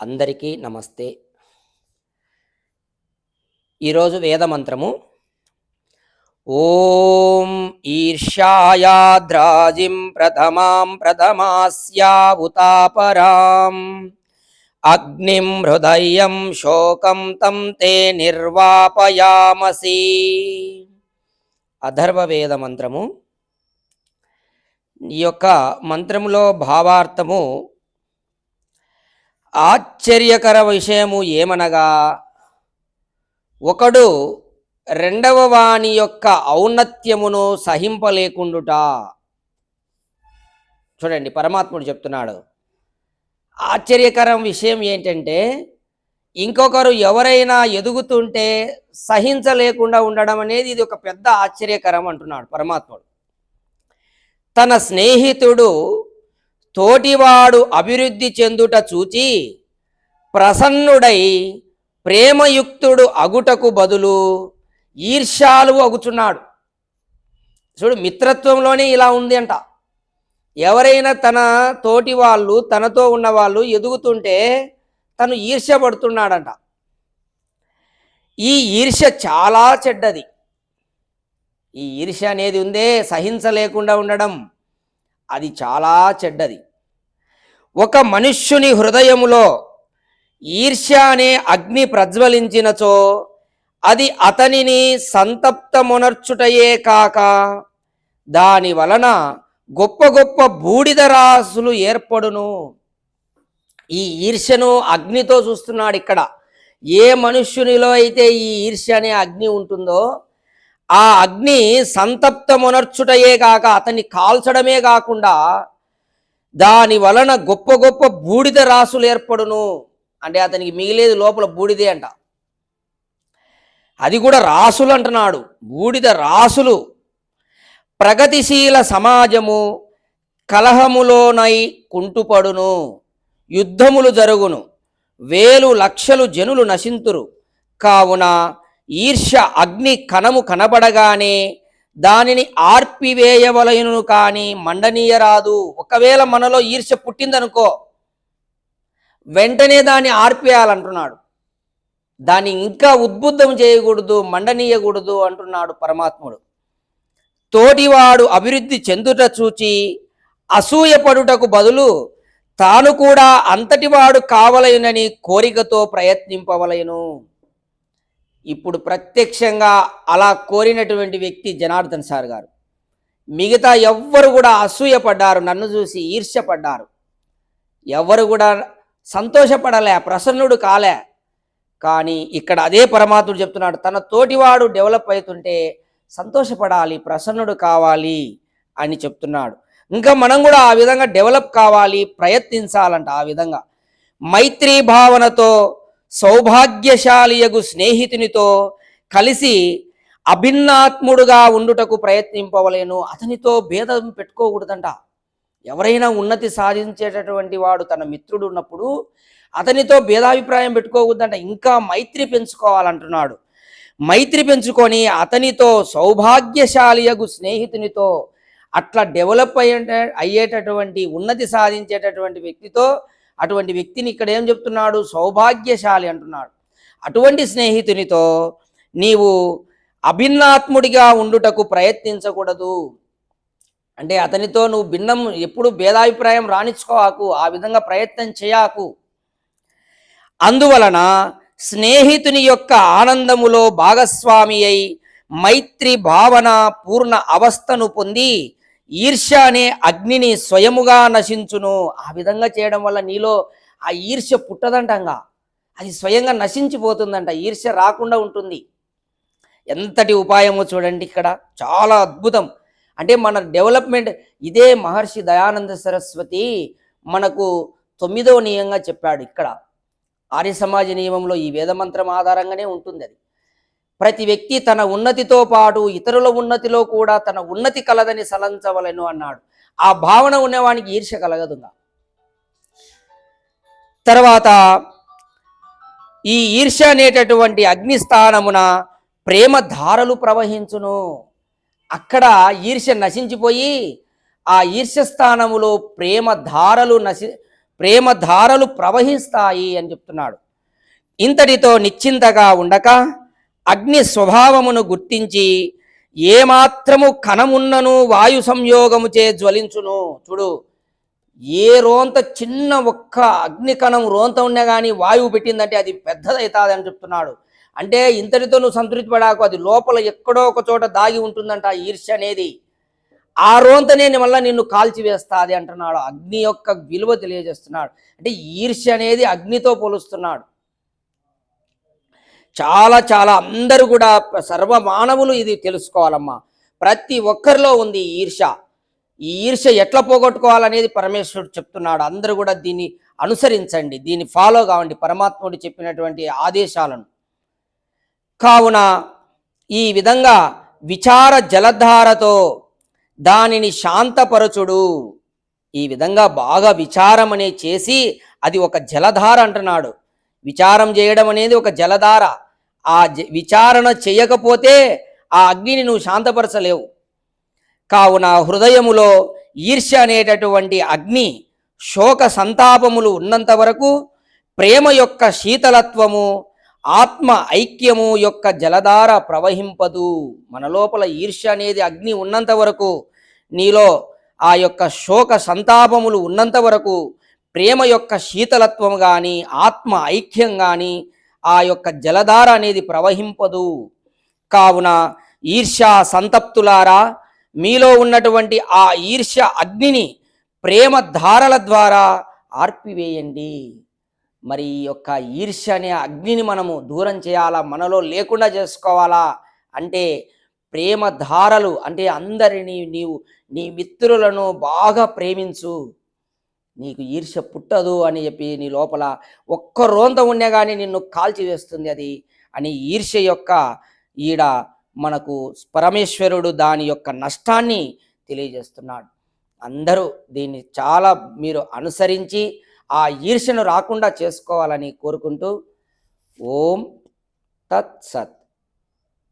అందరికీ నమస్తే. ఈరోజు వేదమంత్రము ఓం ఈర్ష్యాయాద్రాజిం ప్రథమాం ప్రథమాస్యావుతాపరాం అగ్నిం హృదయం శోకం తం తే నిర్వాపయామసి. అధర్వవేద మంత్రము ఈ యొక్క మంత్రములో భావార్థము ఆశ్చర్యకర విషయము ఏమనగా ఒకడు రెండవ వాని యొక్క ఔన్నత్యమును సహింపలేకుండుట. చూడండి పరమాత్ముడు చెప్తున్నాడు. ఆశ్చర్యకరం విషయం ఏంటంటే ఇంకొకరు ఎవరైనా ఎదుగుతుంటే సహించలేకుండా ఉండడం అనేది ఇది ఒక పెద్ద ఆశ్చర్యకరం అంటున్నాడు పరమాత్ముడు. తన స్నేహితుడు తోటివాడు అభివృద్ధి చెందుట చూచి ప్రసన్నుడై ప్రేమయుక్తుడు అగుటకు బదులు ఈర్ష్యాలు అగుచున్నాడు. చూడు మిత్రత్వంలోనే ఇలా ఉంది అంట. ఎవరైనా తన తోటి వాళ్ళు తనతో ఉన్న వాళ్ళు ఎదుగుతుంటే తను ఈర్ష్య పడుతున్నాడంట ఈ ఈర్ష్య చాలా చెడ్డది. ఈ ఈర్ష్య అనేది ఉందే సహించలేకుండా ఉండడం. అది చాలా చెడ్డది. ఒక మనుష్యుని హృదయములో ఈర్ష్య అనే అగ్ని ప్రజ్వలించినచో అది అతనిని సంతప్తమునర్చుటయే కాక దాని వలన గొప్ప గొప్ప బూడిద రాసులు ఏర్పడును. ఈ ఈర్ష్యను అగ్నితో చూస్తున్నాడు ఇక్కడ. ఏ మనుష్యునిలో అయితే ఈ ఈర్ష్య అనే అగ్ని ఉంటుందో ఆ అగ్ని సంతప్తమునర్చుటయే కాక అతన్ని కాల్చడమే కాకుండా దాని వలన గొప్ప గొప్ప బూడిద రాసులు ఏర్పడును. అంటే అతనికి మిగిలేదు లోపల బూడిదే అంట. అది కూడా రాసులు అంటున్నాడు. బూడిద రాసులు. ప్రగతిశీల సమాజము కలహములోనై కుంటుపడును. యుద్ధములు జరుగును. వేలు లక్షలు జనులు నశింతురు. కావున ఈర్ష్య అగ్ని కణము కనబడగానే దానిని ఆర్పివేయవలయును కానీ మండనీయరాదు. ఒకవేళ మనలో ఈర్ష్య పుట్టిందనుకో వెంటనే దాన్ని ఆర్పేయాలంటున్నాడు. దాన్ని ఇంకా ఉద్బుద్ధం చేయకూడదు మండనీయకూడదు అంటున్నాడు పరమాత్ముడు. తోటివాడు అభివృద్ధి చెందుట చూచి అసూయపడుటకు బదులు తాను కూడా అంతటివాడు కావలయునని కోరికతో ప్రయత్నింపవలయను. ఇప్పుడు ప్రత్యక్షంగా అలా కోరినటువంటి వ్యక్తి జనార్దన్ సార్ గారు. మిగతా ఎవ్వరు కూడా అసూయపడ్డారు నన్ను చూసి ఈర్ష్యపడ్డారు. ఎవ్వరు కూడా సంతోషపడలే ప్రసన్నుడు కాలే. కానీ ఇక్కడ అదే పరమాత్ముడు చెప్తున్నాడు తన తోటివాడు డెవలప్ అవుతుంటే సంతోషపడాలి ప్రసన్నుడు కావాలి అని చెప్తున్నాడు. ఇంకా మనం కూడా ఆ విధంగా డెవలప్ కావాలి ప్రయత్నించాలంట ఆ విధంగా. మైత్రీ భావనతో సౌభాగ్యశాలియగు స్నేహితునితో కలిసి అభిన్నాత్ముడుగా ఉండుటకు ప్రయత్నింపవలేను అతనితో భేదం పెట్టుకోకూడదంట. ఎవరైనా ఉన్నతి సాధించేటటువంటి వాడు తన మిత్రుడు ఉన్నప్పుడు అతనితో భేదాభిప్రాయం పెట్టుకోకూడదంట. ఇంకా మైత్రి పెంచుకోవాలంటున్నాడు. మైత్రి పెంచుకొని అతనితో సౌభాగ్యశాలియగు స్నేహితునితో అట్లా డెవలప్ అయ్యే అయ్యేటటువంటి ఉన్నతి సాధించేటటువంటి వ్యక్తితో అటువంటి వ్యక్తిని ఇక్కడ ఏం చెప్తున్నాడు? సౌభాగ్యశాలి అంటున్నాడు. అటువంటి స్నేహితునితో నీవు అభిన్నాత్ముడిగా ఉండుటకు ప్రయత్నించకూడదు. అంటే అతనితో నువ్వు భిన్నం ఎప్పుడు భేదాభిప్రాయం రాణించుకోవాకు ఆ విధంగా ప్రయత్నం చేయకు. అందువలన స్నేహితుని యొక్క ఆనందములో భాగస్వామి అయి మైత్రి భావన పూర్ణ అవస్థను పొంది ఈర్ష్య అనే అగ్నిని స్వయముగా నశించును. ఆ విధంగా చేయడం వల్ల నీలో ఆ ఈర్ష్య పుట్టదంటంగా. అది స్వయంగా నశించిపోతుందంట. ఈర్ష్య రాకుండా ఉంటుంది. ఎంతటి ఉపాయమో చూడండి ఇక్కడ. చాలా అద్భుతం. అంటే మన డెవలప్మెంట్ ఇదే మహర్షి దయానంద సరస్వతి మనకు తొమ్మిదవ నియమంగా చెప్పాడు ఇక్కడ. ఆర్య సమాజ నియమంలో ఈ వేదమంత్రం ఆధారంగానే ఉంటుంది అది. ప్రతి వ్యక్తి తన ఉన్నతితో పాటు ఇతరుల ఉన్నతిలో కూడా తన ఉన్నతి కలదని సలంచవలను అన్నాడు. ఆ భావన ఉన్నవానికి ఈర్ష్య కలగదుగా. తర్వాత ఈ ఈర్ష్య అనేటటువంటి అగ్నిస్థానమున ప్రేమ ధారలు ప్రవహించును. అక్కడ ఈర్ష్య నశించిపోయి ఆ ఈర్ష్య స్థానములో ప్రేమ ధారలు నశి ప్రేమ ధారలు ప్రవహిస్తాయి అని చెప్తున్నాడు. ఇంతటితో నిశ్చింతగా ఉండక అగ్ని స్వభావమును గుర్తించి ఏమాత్రము కణమున్నను వాయు సంయోగము చే జ్వలించును. చూడు ఏ రోంత చిన్న ఒక్క అగ్ని కణం రోంత ఉన్నా కానీ వాయువు పెట్టిందంటే అది పెద్దదవుతుంది అని చెప్తున్నాడు. అంటే ఇంతటితో నువ్వు సంతృప్తి పడాకు అది లోపల ఎక్కడో ఒక చోట దాగి ఉంటుందంట ఆ ఈర్ష్య అనేది. ఆ రోంతనే మళ్ళీ నిన్ను కాల్చివేస్తాది అంటున్నాడు. అగ్ని యొక్క విలువ తెలియజేస్తున్నాడు. అంటే ఈర్ష్య అనేది అగ్నితో పోలుస్తున్నాడు. చాలా చాలా అందరూ కూడా సర్వ మానవులు ఇది తెలుసుకోవాలమ్మా. ప్రతి ఒక్కరిలో ఉంది ఈర్ష. ఈ ఈర్ష ఎట్లా పోగొట్టుకోవాలనేది పరమేశ్వరుడు చెప్తున్నాడు. అందరూ కూడా దీన్ని అనుసరించండి. దీన్ని ఫాలో కావండి. పరమాత్ముడు చెప్పినటువంటి ఆదేశాలను. కావున ఈ విధంగా విచార జలధారతో దానిని శాంతపరచుడు. ఈ విధంగా బాగా విచారం అనే చేసి అది ఒక జలధార అంటున్నాడు. విచారం చేయడం అనేది ఒక జలధార. ఆ జ- విచారణ చేయకపోతే ఆ అగ్నిని నువ్వు శాంతపరచలేవు. కావున హృదయములో ఈర్ష్య అనేటటువంటి అగ్ని శోక సంతాపములు ఉన్నంత వరకు ప్రేమ యొక్క శీతలత్వము ఆత్మ ఐక్యము యొక్క జలధార ప్రవహింపదు. మన లోపల ఈర్ష్య అనేది అగ్ని ఉన్నంత వరకు నీలో ఆ యొక్క శోక సంతాపములు ఉన్నంత వరకు ప్రేమ యొక్క శీతలత్వం కానీ ఆత్మ ఐక్యం కానీ ఆ యొక్క జలధార అనేది ప్రవహింపదు. కావున ఈర్ష్య సంతప్తులారా మీలో ఉన్నటువంటి ఆ ఈర్ష్య అగ్నిని ప్రేమ ధారల ద్వారా ఆర్పివేయండి. మరి ఈ యొక్క ఈర్ష్య అనే అగ్నిని మనము దూరం చేయాలా మనలో లేకుండా చేసుకోవాలా అంటే ప్రేమ ధారలు అంటే అందరినీ నీవు నీ మిత్రులను బాగా ప్రేమించు. నీకు ఈర్ష్య పుట్టదు అని చెప్పి నీ లోపల ఒక్క రోంత ఉన్నా కానీ నిన్ను కాల్చివేస్తుంది అది. అని ఈర్ష్య యొక్క ఈడ మనకు పరమేశ్వరుడు దాని యొక్క నష్టాన్ని తెలియజేస్తున్నాడు. అందరూ దీన్ని చాలా మీరు అనుసరించి ఆ ఈర్ష్యను రాకుండా చేసుకోవాలని కోరుకుంటూ ఓం తత్ సత్